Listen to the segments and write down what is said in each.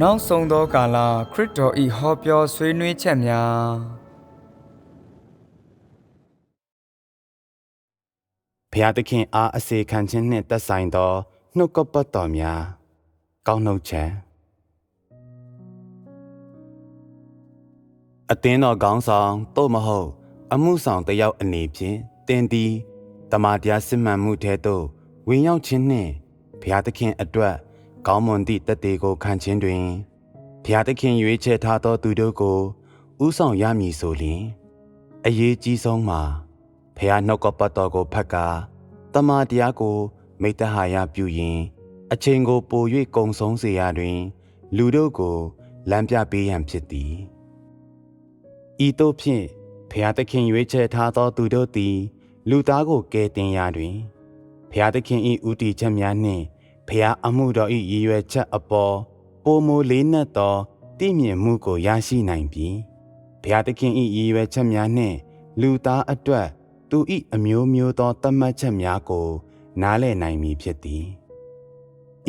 နောက်ဆုံးသောကာလခရစ်တော်ဤဟောပြောဆွေးနွေးချက်များဖျားသခင်အားအစေခံခြင်းနှင့်သက်ဆိုင်သောနှုတ်ကပတ်တော်များကောင်းနှုတ်ချက်အသင်းတော်ခေါင်းဆောင်သို့မဟုတ် အမှုဆောင်တစ်ယောက်အနေဖြင့်တင်သည်တမန်တရားစစ်မှန်မှုထဲသို့ဝင်ရောက်ခြင်းနှင့်ဘုရားသခင်အတွက် ကောင်းမွန်သည့်တသက်ကိုခံခြင်းတွင်ဘုရားသခင်ရွေးချယ်ထားသောသူတို့ကိုဥဆောင်ရမည်ဆိုလျှင်အရေးကြီးဆုံးမှာဘုရားနှုတ်ကပတ်တော်ကိုဖတ်ကာတမန်တရားကို မိတ္တဟာယပြုရင်အချိန်ကိုပို၍ကုံဆုံးစေရာတွင် လူတို့ကိုလမ်းပြပေးရန်ဖြစ်သည်ဤသို့ဖြင့်ဖျားသခင်ရွေးချယ်ထားသောသူတို့သည် လူသားကိုကယ်တင်ရာတွင်ဖျားသခင်၏ဥတီချက်များနှင့် ဖျားအမှုတော်၏ရည်ရွယ်ချက်အပေါ်ပိုမိုလေးနက်သောတည်မြင်မှုကိုရရှိနိုင်ပြီးဖျားသခင်၏ရည်ရွယ်ချက်များနှင့် လူသားအတွက်သူ၏အမျိုးမျိုးသောသတ်မှတ်ချက်များကို နားလည်နိုင်မည်ဖြစ်သည်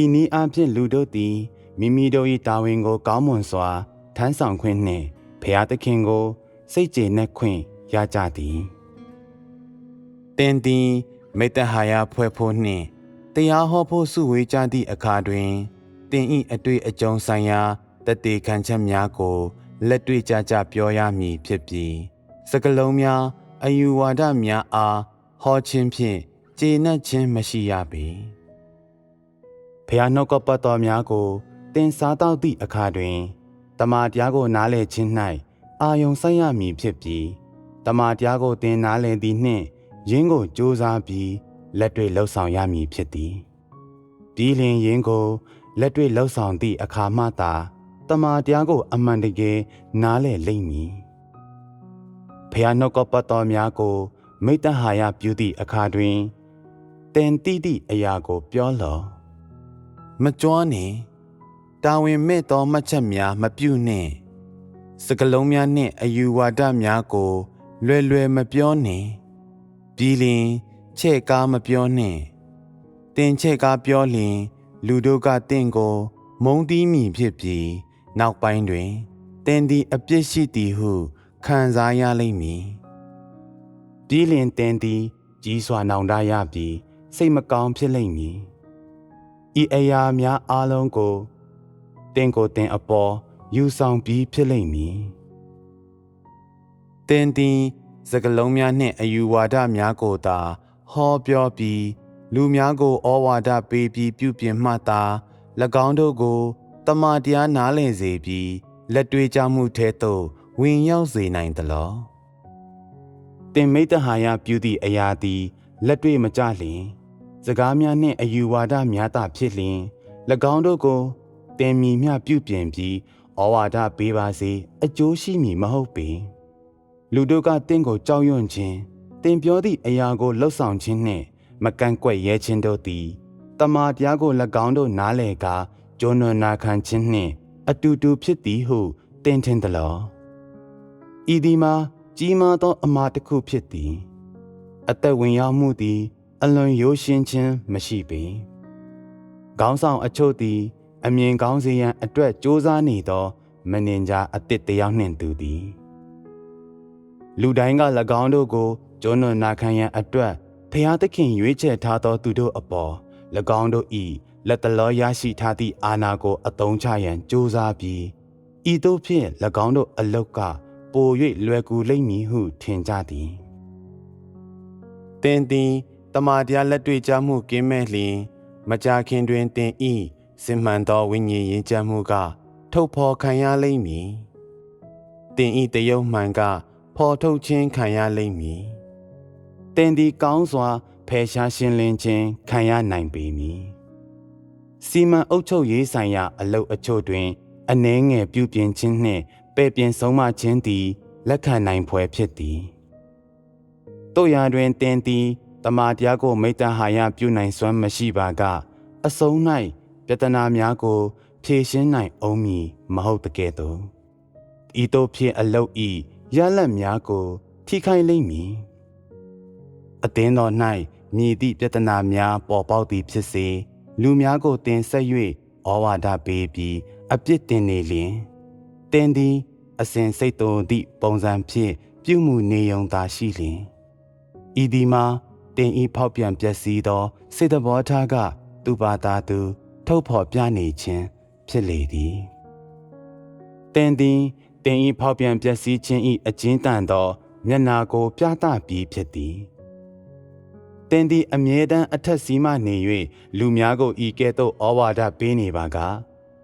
ဤနည်းအားဖြင့်လူတို့သည်မိမိတို့၏တာဝန်ကို ကောင်းမွန်စွာထမ်းဆောင်ခွင့်နှင့်ဖျားသခင်ကို စိတ်ကျေနပ်ခွင့်ရကြသည်တင်သည်မေတ္တဟာယဖွဲ့ဖို့နှင့် တရားဟောဖို့စုဝေးကြသည့်အခါတွင်တင်ဤအတွေ့အကြုံဆိုင်ရာတည်တည်ခံချက်များကို လက်တွေ့ကြကြပြောရမည်ဖြစ်ပြီးစကလုံးများအယူဝါဒများအားဟောခြင်းဖြင့်ကျေနပ်ခြင်းမရှိရပေဖျားနှုတ်ကပတ်တော်များကိုတင်စားတော့သည့်အခါတွင်တမန်တရားကိုနားလည်ခြင်း၌အာယုံဆိုင်ရမည်ဖြစ်ပြီးတမန်တရားကိုတင်နားလည်သည်နှင့်ယင်းကိုစူးစမ်းပြီး လက်တွေ့လှုပ်ဆောင်ရမည်ဖြစ်သည်ဒီလင်ယင်းကိုလက်တွေ့လှုပ်ဆောင်သည့်အခါမှသာတမန်တရားကို အမှန်တကယ်နားလည်လိမ့်မည်ဖျားနှုတ်ကပတ်တော်များကို မိတ္တဟာယပြုသည့်အခါတွင်တင်တိသည့်အရာကို ပြောလော်မကြွားနှင့်တာဝန်မဲ့သောမှတ်ချက်များမပြုနှင့်စကလုံးများနှင့်အယူဝါဒများကို လွယ်လွယ်မပြောနှင့်ပြီးလျင် ချဲ့ကားမပြောနှင့်တင်ချဲ့ကားပြောလျင် လူတို့ကတင့်ကို မုံတီးမိဖြစ်ပြီးနောက်ပိုင်းတွင်တင်သည်အပြစ်ရှိသည်ဟုခံစားရလိမ့်မည်ပြီးလျင်တင်သည်ကြီးစွာနောင်တရပြီးစိတ်မကောင်းဖြစ်လိမ့်မည်ဤအရာများအလုံးကိုတင်ကိုတင်အပေါ်ယူဆောင်ပြီးဖြစ်လိမ့်မည်တင်သည်စကလုံးများနှင့်အယူဝါဒများကိုသာ ဟောပြောပြီးလူများကိုဩဝါဒပေးပြီးပြုပြင်မှသာ၎င်းတို့ကိုတမန်တရားနားလည်စေပြီးလက်တွေ့ကြမှုထဲသို့ဝင်ရောက်စေနိုင်သလောတင်မိတ္တဟာယပြုသည့်အရာသည်လက်တွေ့မကြလျင်စကားများနှင့်အယူဝါဒများသာဖြစ်လျင်၎င်းတို့ကိုတင်မီမျှပြုပြင်ပြီးဩဝါဒပေးပါစေအကျိုးရှိမည်မဟုတ်ပေလူတို့ကတင့်ကိုကြောက်ရွံ့ခြင်း တင်ပြောသည့်အရာကိုလှုပ်ဆောင်ခြင်းနှင့်မကန့်ကွက်ရဲခြင်းတို့သည်တမာတရားကို၎င်းတို့နားလည်ကာကျိုးနွနာခံခြင်းနှင့် အတူတူဖြစ်သည်ဟုတင်ထင်သလောဤဒီမှာကြီးမားသော အမှားတစ်ခုဖြစ်သည် အသက်ဝင်ရောက်မှုသည် အလွန်ရိုးရှင်းခြင်းမရှိပေခေါင်းဆောင်အချို့သည် အမြင်ကောင်းစေရန်အတွက်စ조사နေသော မန်နေဂျာအသစ်တယောက်နှင့်တူသည် လူတိုင်းက၎င်းတို့ကို ကျွန်းနွနာခံရန်အတွက်ဖျားသခင်ရွေးချယ်ထားသောသူတို့အပေါ်၎င်းတို့၏လက်တလောရရှိထားသည့်အာဏာကိုအသုံးချရန်ကြိုးစားပြီးဤသို့ဖြင့်၎င်းတို့အလုတ်ကပို၍လွယ်ကူလိမ့်မည်ဟုထင်ကြသည်တင်သည်တမာတရားလက်တွေ့ကြမှုကင်းမဲ့လျင်မကြာခင်တွင်တင်ဤစင်မှန်သောဝိညာဉ်ရေးကြမှုက ထုတ်ဖော်ခံရလိမ့်မည်တင်ဤတယုံမှန်ကဖော်ထုတ်ခြင်းခံရလိမ့်မည် တင်ဒီကောင်းစွာဖယ်ရှားရှင်းလင်းခြင်းခံရနိုင်ပေမည်စီမံအုပ်ချုပ်ရေးဆိုင်ရာအလုပ်အချို့တွင်အနှဲငယ်ပြုပြင်ခြင်းနှင့်ပဲ့ပြင်ဆုံးမခြင်းသည်လက်ခံနိုင်ဖွယ်ဖြစ်သည်တို့ရာတွင်တင်သည်တမာတရားကိုမိတ္တဟာယပြုနိုင်စွမ်းမရှိပါကအစုံ၌ပြဿနာများကိုဖြေရှင်းနိုင်အောင်မည်မဟုတ်တကဲ့သို့ဤသို့ဖြင့်အလုတ်ဤရလက်များကို ထိခိုက်လိမ့်မည် အသင်းတော်၌မြည်သည့်ပြဿနာများပေါ်ပေါက်သည်ဖြစ်စေလူများကိုတင်ဆက်၍ဩဝါဒပေးပြီးအပြစ်တင်နေလျင်တင်းသည် အစဉ်စိတ်သွန်သည့်ပုံစံဖြင့်ပြုမှုနေုံသာရှိလျင်ဤဒီမှာတင်ဤဖောက်ပြန်ပျက်စီးသောစေတဘောထားကသူပါသားသူ ထုတ်ဖော်ပြနေခြင်းဖြစ်လေသည်တင်သည်တင်ဤဖောက်ပြန်ပျက်စီးခြင်းဤအကျဉ်းတန်သောမျက်နာကိုပြသပြီးဖြစ်သည် တင်သည်အမြဲတမ်းအထက်စီးမှနေ၍လူများကိုဤကဲ့သို့ဩဝါဒပေးနေပါက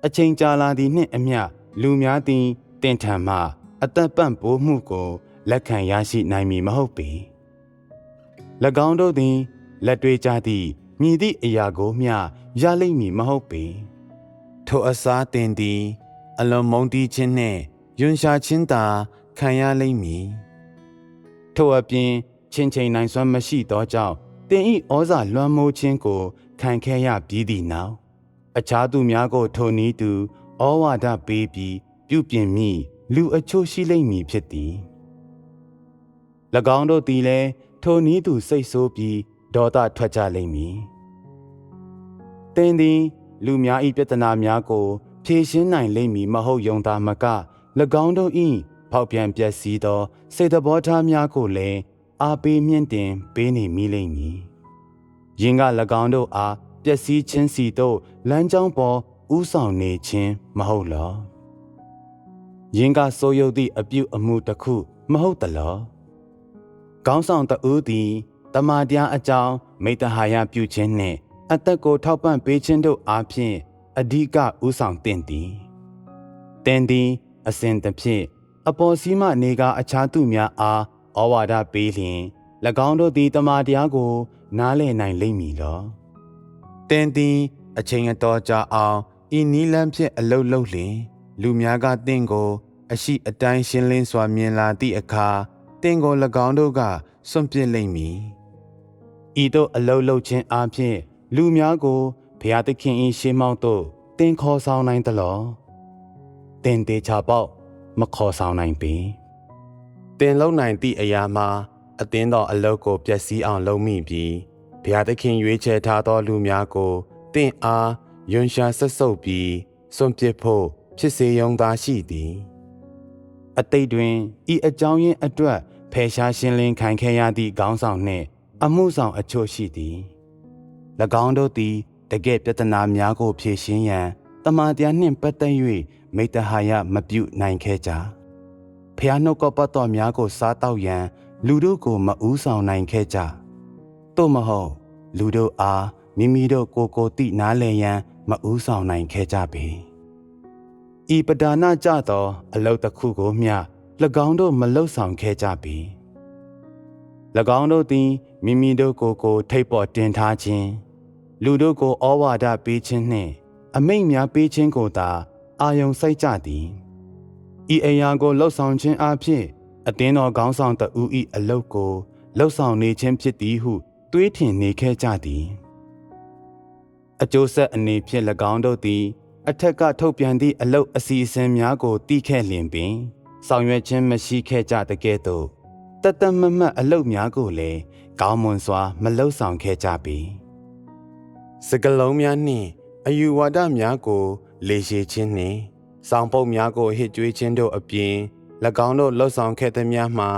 အချိန်ကြာလာသည့်နှင့်အမျှလူများသည်တင်ထံမှအသက်ပံ့ပိုးမှုကိုလက်ခံရရှိနိုင်မည်မဟုတ်ပေ၎င်းတို့သည်လက်တွေ့ကြသည့်မြည်သည့်အရာကိုမျှရလိမ့်မည်မဟုတ်ပေထိုအစားတင်သည် အလွန်မုန်းတီးခြင်းနှင့်ယွန်ရှာခြင်းသာခံရလိမ့်မည်ထို့အပြင်ချင်းချိန်နိုင်စွမ်းမရှိသောကြောင့် တင်ဤဩဇာလွှမ်းမိုးခြင်းကို ခံခဲ့ရပြီးသည့်နောက်အခြားသူများကိုထိုနည်းသူဩဝါဒပေးပြီးပြုပြင်မိလူအချို့ရှိလိမ့်မည်ဖြစ်သည်၎င်းတို့သည်လည်းထိုနည်းသူစိတ်ဆိုးပြီးဒေါသထွက်ကြလိမ့်မည်တင်သည် လူများ၏ပြဿနာများကို ဖြေရှင်းနိုင်လိမ့်မည်မဟုတ်ယုံသာမက၎င်းတို့၏ဖောက်ပြန်ပျက်စီးသော စိတ်တဘောထားများကိုလည်း အားပေးမြင့်တင်ပေးနေမိလိမ့်မည်။ယင်က၎င်းတို့အားပျက်စီးခြင်းစီတို့လမ်းကြောင်းပေါ်ဥဆောင်နေခြင်းမဟုတ်လော။ယင်ကစိုးရုပ်သည့်အပြုအမူတစ်ခုမဟုတ်သလော။ကောင်းဆောင်တဦးသည်တမာတရားအကြောင်းမိတ္တဟာယပြုခြင်းနှင့်အသက်ကိုထောက်ပံ့ပေးခြင်းတို့အားဖြင့်အဓိကဥဆောင်တင်သည်။တင်သည်အစဉ်တစ်ဖြင့်အပေါ်စီးမှနေကအခြားသူများအား ဩဝါဒပေးလျင်၎င်းတို့သည်တမန်တရားကို နားလည်နိုင်လိမ့်မည်လောတင်သည်အချိန်အတော်ကြာအောင်ဤနီးလန်းဖြင့်အလုတ်လုတ်လျင် လူများကတင့်ကို အရှိအတိုင်းရှင်းလင်းစွာမြင်လာသည့်အခါတင့်ကို၎င်းတို့ကစွန့်ပစ်လိမ့်မည်ဤသို့အလုတ်လုတ်ခြင်းအပြင်လူများကိုဘုရားသခင်၏ရှေးမောက်သို့တင်ခေါ်ဆောင်နိုင်သလောတင်တေချာပေါက်မခေါ်ဆောင်နိုင်ပေ တင်လုံနိုင်သည့်အရာမှာအသင်းတော်အလုတ်ကိုပျက်စီးအောင်လုပ်မိပြီးဘုရားသခင်ရွေးချယ်ထားသောလူများကိုတင့်အားယွန်ရှာဆက်ဆုပ်ပြီးစွန့်ပစ်ဖို့ဖြစ်စေယုံသာရှိသည် အတိတ်တွင်ဤအကြောင်းရင်းအတွက်ဖယ်ရှားရှင်းလင်းခံခဲ့ရသည့်ခေါင်းဆောင်နှင့် အမှုဆောင်အချို့ရှိသည်၎င်းတို့သည်တကယ့်ပြဿနာများကိုဖြေရှင်းရန်တမန်တရားနှင့်ပတ်သက်၍မိတ္တဟာယမပြုနိုင်ခဲ့ကြ ဖျားနှုတ်ကပတ်တော်များကိုစားတော့ရန် လူတို့ကိုမဦးဆောင်နိုင်ခဲ့ကြသို့မဟုတ် လူတို့အားမိမိတို့ကိုကိုတိနားလည်ရန်မဦးဆောင်နိုင်ခဲ့ကြပေဤပဒါနာကြသော အလုတ်တစ်ခုကိုမျှ၎င်းတို့မလှုပ်ဆောင်ခဲ့ကြပေ၎င်းတို့သည်မိမိတို့ကိုကိုထိတ်ပေါ်တင်ထားခြင်းလူတို့ကိုဩဝါဒပေးခြင်းနှင့် အမိန့်များပေးခြင်းကိုသာအာယုံစိုက်ကြသည် ဤအရာကိုလှုပ်ဆောင်ခြင်းအပြင်အသင်းတော်ခေါင်းဆောင်တဦး၏အလုတ်ကိုလှုပ်ဆောင်နေခြင်းဖြစ်သည်ဟုတွေးထင်နေခဲ့ကြသည်အကျိုးဆက်အနေဖြင့်၎င်းတို့သည် အထက်ကထုတ်ပြန်သည့်အလုတ်အစီအစဉ်များကိုတီးခဲ့လျင်ပင် ဆောင်ရွက်ခြင်းမရှိခဲ့ကြတဲ့ကဲ့သို့တသက်မမတ်အလုတ်များကိုလည်းကောင်းမွန်စွာ မလှုပ်ဆောင်ခဲ့ကြပေစကလုံးများနှင့်အယူဝါဒများကို လေရှည်ခြင်းနှင့် စောင်ပုတ်များကိုဟစ်ကြွေးခြင်းတို့အပြင်၎င်းတို့လှုပ်ဆောင်ခဲ့သည်များမှာ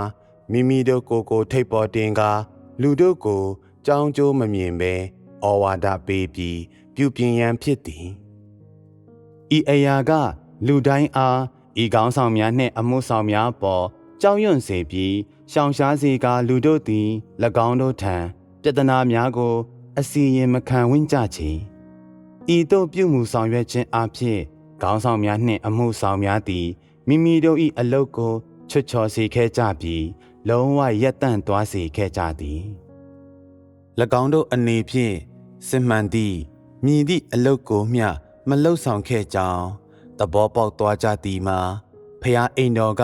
မိမိတို့ကိုယ်ကိုထိပ်ပေါ်တင်ကာလူတို့ကိုကြောင်းကျိုးမမြင်ပဲဩဝါဒပေးပြီးပြုပြင်ရန်ဖြစ်သည်ဤအရာက လူတိုင်းအားဤကောင်းဆောင်များနှင့်အမှုဆောင်များပေါ်ကြောက်ရွံ့စေပြီးရှောင်ရှားစေကာလူတို့သည်၎င်းတို့ထံပြဿနာများကို အစီရင်မခံဝင့်ကြချေဤသို့ပြုမှုဆောင်ရွက်ခြင်းအဖြစ် ခေါင်းဆောင်များနှင့်အမှုဆောင်များသည်မိမိတို့၏အလုတ်ကိုချွတ်ချော်စေခဲ့ကြပြီး လုံးဝရက်တန့်သွားစေခဲ့ကြသည်၎င်းတို့အနေဖြင့်စစ်မှန်သည့်မြည်သည့်အလုတ်ကိုမျှမလှုပ်ဆောင်ခဲ့ကြောင်းသဘောပေါက်သွားကြသည်မှာဖျားအိမ်တော်က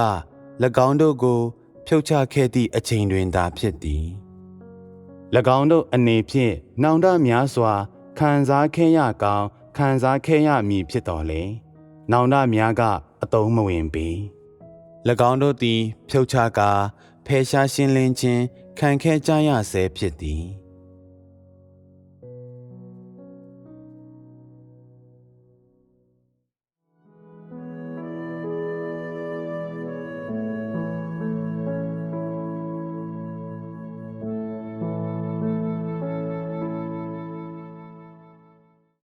၎င်းတို့ကို ဖြုတ်ချခဲ့သည့်အချိန်တွင်သာဖြစ်သည်၎င်းတို့အနေဖြင့်နောင်တများစွာခံစားခဲ့ရကောင်း ခံစားခဲ့ရမည်ဖြစ်တော်လေနောင်တများကအတုံးမဝင်ပေ၎င်းတို့သည် ဖြုတ်ချကာဖယ်ရှားရှင်းလင်းခြင်းခံခဲ့ကြရဆဲဖြစ်သည်